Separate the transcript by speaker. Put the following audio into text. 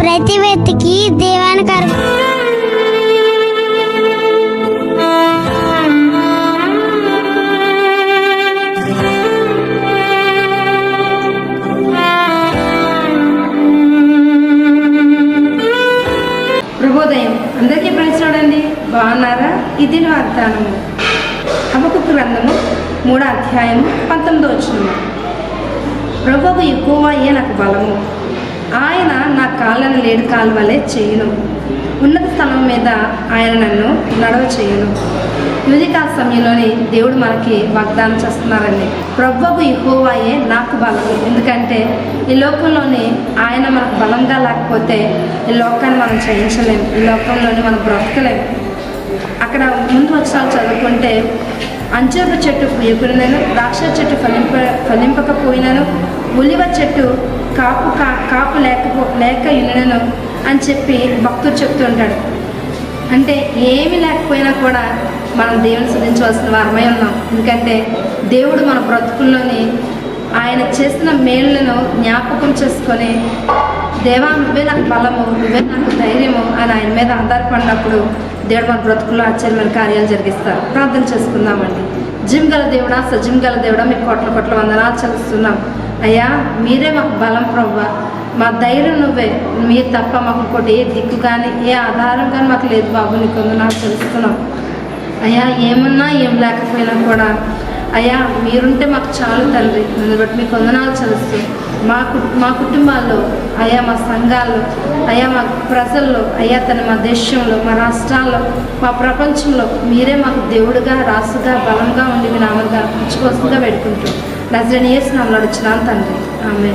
Speaker 1: ప్రతి వ్యక్తికి దేవానికి అర్ప
Speaker 2: ప్రభోదయం అందరికీ ప్రైజ్ చూడండి. బాగున్నారా? ఇది వాగ్దానము. హబకు గ్రంథము మూడో అధ్యాయము పంతొమ్మిదో వచ్చినము ప్రభువు ఎక్కువ నాకు బలము? ఆయన నా కాళ్ళను లేడు కాలువలే చేయను. ఉన్నత స్థలం మీద ఆయన నన్ను నడవ చేయను. యువతికాల సమయంలోని దేవుడు మనకి వాగ్దానం చేస్తున్నారండి. ప్రభువు యెహోవాయే నాకు బలం ఎందుకంటే ఈ లోకంలోని ఆయన మనకు బలంగా లేకపోతే ఈ లోకాన్ని మనం చేయించలేము ఈ లోకంలోని మనం బ్రతకలేము అక్కడ ముందు వచ్చిన చదువుకుంటే అంజూర చెట్టు పూయకుడినను ద్రాక్ష చెట్టు ఫలింప ఫలింపకపోయినను ఉలివ చెట్టు కాపు కా కాపు లేకపో లేక ఇనను అని చెప్పి భక్తుడు చెప్తుంటాడు. అంటే ఏమి లేకపోయినా కూడా మనం దేవుని శుద్ధించవలసిన వారమై ఉన్నాం. ఎందుకంటే దేవుడు మన బ్రతుకుల్లోని ఆయన చేసిన మేళ్ళను జ్ఞాపకం చేసుకొని దేవా నువ్వే నాకు బలము నువ్వే నాకు ధైర్యము అని ఆయన మీద ఆధారపడినప్పుడు దేవుడు మన బ్రతుకుల్లో ఆశ్చర్యమైన కార్యాలు జరిగిస్తారు. ప్రార్థన చేసుకుందామండి. జిమ్ గల దేవుడా సజిమ్ గల దేవుడా మీకు కోట్ల కోట్ల వందనాలు చదువుతున్నాం అయ్యా మీరే మాకు బలం ప్రవ్వ. మా ధైర్యం నువ్వే. మీరు తప్ప మాకు ఇంకోటి ఏ దిక్కు కానీ ఏ ఆధారం కానీ మాకు లేదు బాబు నీకు వందనాలు చెల్లిస్తున్నాం. అయ్యా ఏమున్నా ఏం లేకపోయినా కూడా అయ్యా మీరుంటే మాకు చాలు తండ్రి నన్ను బట్టి మీకు వందనాలు చదువుతూ మా కు మా కుటుంబాల్లో అయ్యా మా సంఘాల్లో అయ్యా మా ప్రజల్లో అయ్యా తన మా దేశంలో మా రాష్ట్రాల్లో మా ప్రపంచంలో మీరే మాకు దేవుడుగా రాసుగా బలంగా ఉండి మీ నామంగా పుచ్చుకోసంగా పెట్టుకుంటూ నజరని వేసి నామలు తండ్రి. ఆమె